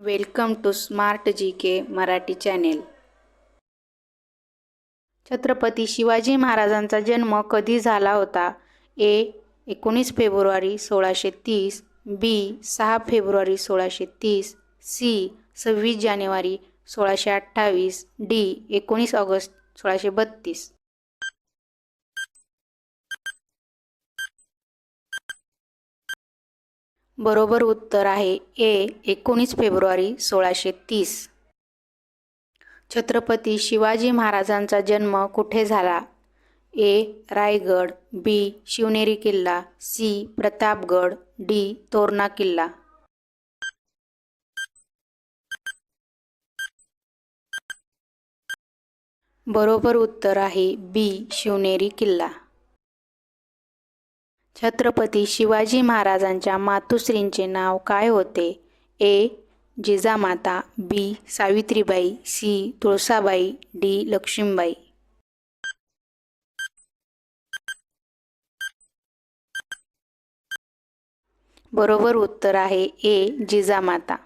Welcome to smart G K Marathi channel. Chhatrapati Shivaji महाराजांचा जन्म कधी झाला होता? ए एकोणीस फेब्रुवारी सोळाशे तीस बी सहा फेब्रुवारी सोळाशे तीस सी सव्वीस जानेवारी सोळाशे अठ्ठावीस डी एकोणीस ऑगस्ट सोळाशे बत्तीस. बरोबर उत्तर आहे ए एकोणीस फेब्रुवारी सोळाशे तीस. छत्रपती शिवाजी महाराजांचा जन्म कुठे झाला? ए रायगड बी शिवनेरी किल्ला सी प्रतापगड डी तोरणा किल्ला. बरोबर उत्तर आहे बी शिवनेरी किल्ला. छत्रपती शिवाजी महाराजांच्या मातुश्रींचे नाव काय होते? A. Jijamata B. Savitribai C. Tulsabai D. Lakshmibai. बरोबर उत्तर आहे ए. जिजामाता.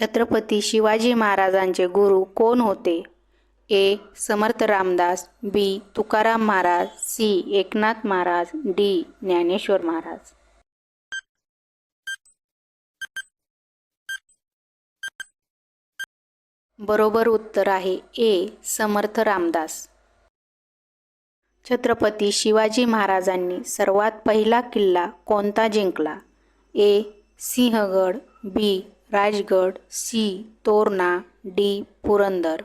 छत्रपती शिवाजी महाराजांचे गुरु कोण होते? A. Samarth Ramdas B. Tukaram Maharaj C. Eknath Maharaj D. Dnyaneshwar Maharaj. बरोबर उत्तर आहे ए. समर्थ रामदास. छत्रपती शिवाजी महाराजांनी सर्वात पहिला किल्ला कोणता जिंकला? A. Sinhagad B. Rajgad C. Torna D. Purandar.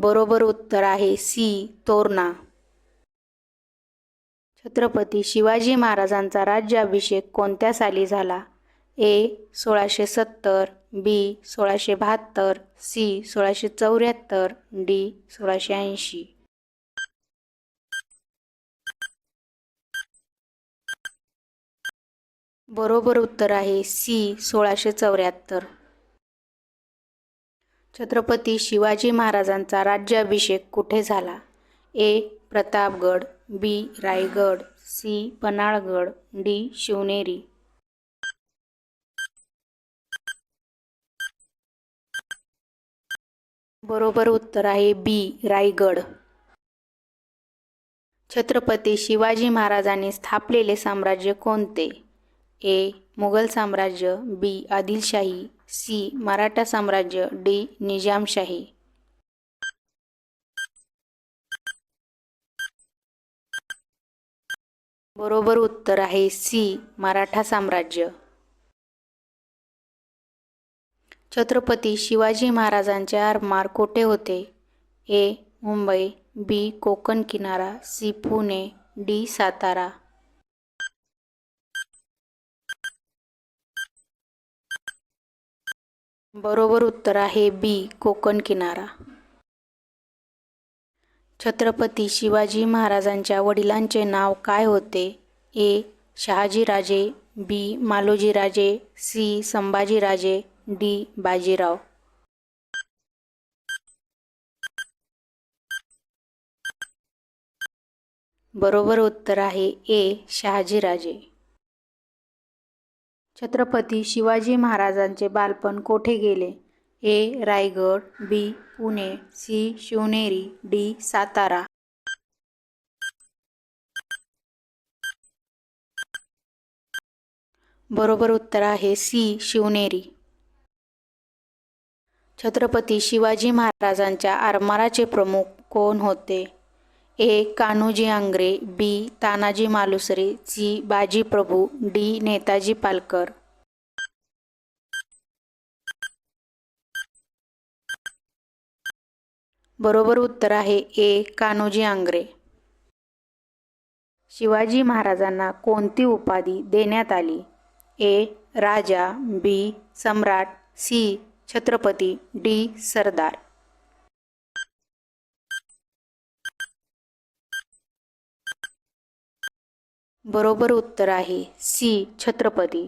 बरोबर उत्तर आहे सी तोरणा. छत्रपती शिवाजी महाराजांचा राज्याभिषेक कोणत्या साली झाला? ए सोळाशे सत्तर बी सोळाशे बहात्तर सी सोळाशे चौऱ्याहत्तर डी सोळाशे ऐंशी. बरोबर उत्तर आहे सी सोळाशे चौऱ्याहत्तर. छत्रपती शिवाजी महाराजांचा राज्याभिषेक कुठे झाला? A. Pratapgad B Raigad C Panhalgad D Shivneri. बरोबर उत्तर आहे बी रायगड. छत्रपती शिवाजी महाराजांनी स्थापलेले साम्राज्य कोणते? ए. मुघल साम्राज्य बी आदिलशाही सी. मराठा साम्राज्य. डी. निजामशाही. बरोबर उत्तर आहे सी. मराठा साम्राज्य. छत्रपती शिवाजी महाराजांचे आरमार कोठे होते? ए. मुंबई बी. कोकण किनारा सी. पुणे डी. सातारा. बरोबर उत्तर आहे बी कोकण किनारा. छत्रपती शिवाजी महाराजांच्या वडिलांचे नाव काय होते? A Shahajiraje B Malojiraje C Sambhajiraje D Bajirao. बरोबर उत्तर आहे ए शहाजीराजे. छत्रपती शिवाजी महाराजांचे बालपण कोठे गेले? A. Raigad B. Pune C. Shivneri D. Satara. बरोबर उत्तर आहे सी. शिवनेरी. छत्रपती शिवाजी महाराजांच्या आरमाराचे प्रमुख कोण होते? A Kanhoji Angre B Tanaji Malusare C Baji Prabhu D Netaji Palkar. बरोबर उत्तर आहे ए कान्होजी आंग्रे. शिवाजी महाराजांना कोणती उपाधी देण्यात आली? ए राजा बी सम्राट सी छत्रपती डी सरदार. बरोबर उत्तर आहे सी छत्रपती.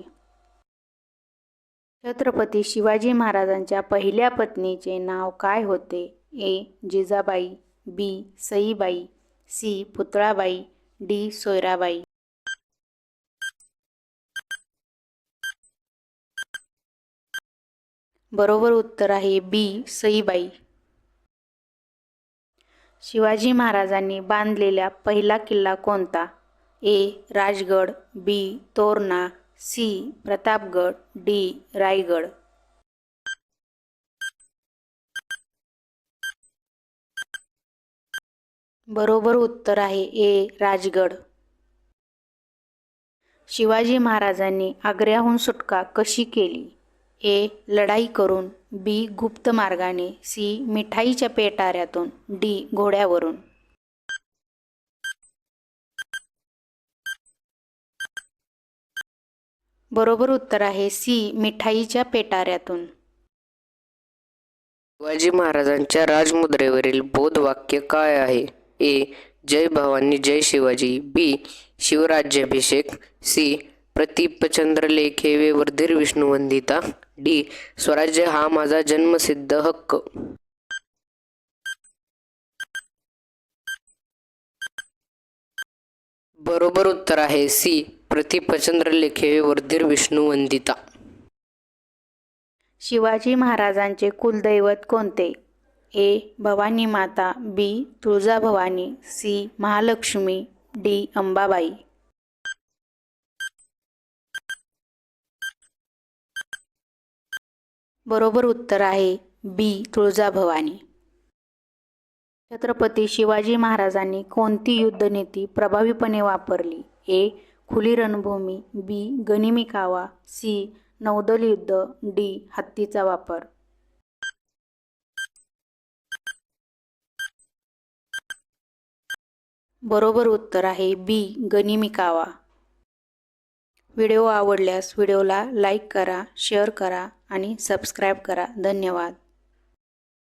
छत्रपती शिवाजी महाराजांच्या पहिल्या पत्नीचे नाव काय होते? A Jijabai B Saibai C Putalabai D Soyarabai. बरोबर उत्तर आहे बी सईबाई. शिवाजी महाराजांनी बांधलेला पहिला किल्ला कोणता? A. Rajgad B. Torna C. Pratapgad D. Raigad. बरोबर उत्तर आहे ए. राजगड. शिवाजी महाराजांनी आग्र्याहून सुटका कशी केली? ए. लढाई करून बी. गुप्त मार्गाने सी. मिठाईच्या पेटाऱ्यातून डी. घोड्यावरून. बरोबर उत्तर आहे सी मिठाईच्या पेटाऱ्यातून. शिवाजी महाराजांच्या राजमुद्रेवरील बोधवाक्य काय आहे? ए जय भवानी जय शिवाजी. बी शिवराज्याभिषेक. सी प्रतिपचंद्र लेखे वर्धिर विष्णुवंदिता डी स्वराज्य हा माझा जन्मसिद्ध हक्क. बरोबर उत्तर आहे सी प्रतिपचंद्र लेखे वर्धीर विष्णू वंदिता. शिवाजी महाराजांचे कुलदैवत कोणते? ए. भवानी माता B. Tuljabhavani C. Mahalakshmi D. Ambabai. बरोबर उत्तर आहे बी. तुळजाभवानी. छत्रपती शिवाजी महाराजांनी कोणती युद्धनीती प्रभावीपणे वापरली? ए. खुली रणभूमी बी गनिमी कावा सी नौदल युद्ध डी हत्तीचा वापर. बरोबर उत्तर आहे बी गनिमी कावा व्हिडिओ आवडल्यास व्हिडिओला लाईक करा शेअर करा आणि सबस्क्राईब करा. धन्यवाद.